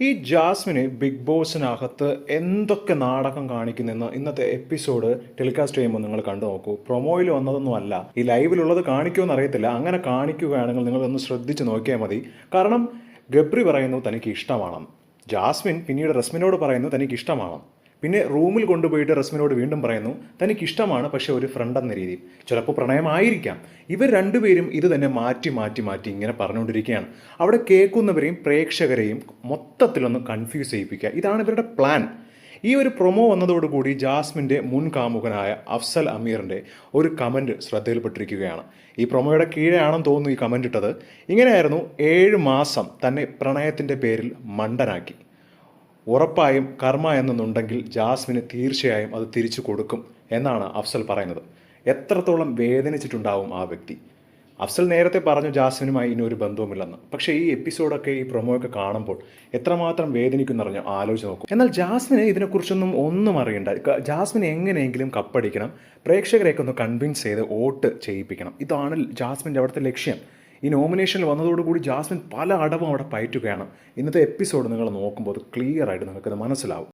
ഈ ജാസ്മിന് ബിഗ് ബോസിനകത്ത് എന്തൊക്കെ നാടകം കാണിക്കുന്നെന്ന് ഇന്നത്തെ എപ്പിസോഡ് ടെലികാസ്റ്റ് ചെയ്യുമ്പോൾ നിങ്ങൾ കണ്ടു നോക്കൂ. പ്രൊമോയിൽ വന്നതൊന്നും അല്ല. ഈ ലൈവിലുള്ളത് കാണിക്കുമെന്ന് അറിയത്തില്ല. അങ്ങനെ കാണിക്കുകയാണെങ്കിൽ നിങ്ങളൊന്ന് ശ്രദ്ധിച്ച് നോക്കിയാൽ മതി. കാരണം ഗബ്രി പറയുന്നു തനിക്ക് ഇഷ്ടമാണെന്ന്. ജാസ്മിൻ പിന്നീട് റസ്മിനോട് പറയുന്നു തനിക്ക് ഇഷ്ടമാണെന്ന്. പിന്നെ റൂമിൽ കൊണ്ടുപോയിട്ട് റസ്മിനോട് വീണ്ടും പറയുന്നു തനിക്ക് ഇഷ്ടമാണ് പക്ഷെ ഒരു ഫ്രണ്ട് എന്ന രീതിയിൽ ചിലപ്പോൾ പ്രണയമായിരിക്കാം. ഇവർ രണ്ടുപേരും ഇത് തന്നെ മാറ്റി മാറ്റി മാറ്റി ഇങ്ങനെ പറഞ്ഞുകൊണ്ടിരിക്കുകയാണ്. അവിടെ കേൾക്കുന്നവരെയും പ്രേക്ഷകരെയും മൊത്തത്തിലൊന്ന് കൺഫ്യൂസ് ചെയ്യിപ്പിക്കുക. ഇതാണ് ഇവരുടെ പ്ലാൻ ഈ ഒരു പ്രൊമോ വന്നതോടുകൂടി ജാസ്മിന്റെ മുൻ കാമുകനായ അഫ്സൽ അമീറിന്റെ ഒരു കമന്റ് ശ്രദ്ധയിൽപ്പെട്ടിരിക്കുകയാണ്. ഈ പ്രൊമോയുടെ കീഴെയാണെന്ന് തോന്നുന്നു ഈ കമന്റ് ഇട്ടത്. ഇങ്ങനെയായിരുന്നു ഏഴ് മാസം തന്നെ പ്രണയത്തിന്റെ പേരിൽ മണ്ടനാക്കി. ഉറപ്പായും കർമ്മ എന്നുണ്ടെങ്കിൽ ജാസ്മിന് തീർച്ചയായും അത് തിരിച്ചു കൊടുക്കും എന്നാണ് അഫ്സൽ പറയുന്നത്. എത്രത്തോളം വേദനിച്ചിട്ടുണ്ടാവും ആ വ്യക്തി? അഫ്സൽ നേരത്തെ പറഞ്ഞു ജാസ്മിനുമായി ഇനി ഒരു ബന്ധവുമില്ലെന്ന്. പക്ഷേ ഈ എപ്പിസോഡൊക്കെ ഈ പ്രൊമോയൊക്കെ കാണുമ്പോൾ എത്രമാത്രം വേദനിക്കുന്നറിഞ്ഞ് ആലോചിച്ച് നോക്കും. എന്നാൽ ജാസ്മിന് ഇതിനെക്കുറിച്ചൊന്നും ഒന്നും അറിയണ്ട. ജാസ്മിൻ എങ്ങനെയെങ്കിലും കപ്പടിക്കണം. പ്രേക്ഷകരെയൊക്കെ ഒന്ന് കൺവിൻസ് ചെയ്ത് വോട്ട് ചെയ്യിപ്പിക്കണം. ഇതാണ് ജാസ്മിന്റെ അവിടുത്തെ ലക്ഷ്യം. ഈ നോമിനേഷനിൽ വന്നതോടുകൂടി ജാസ്മിൻ പല അടവും അവിടെ പയറ്റുകയാണ്. ഇന്നത്തെ എപ്പിസോഡ് നിങ്ങൾ നോക്കുമ്പോൾ അത് ക്ലിയർ ആയിട്ട് നിങ്ങൾക്കത് മനസ്സിലാവും.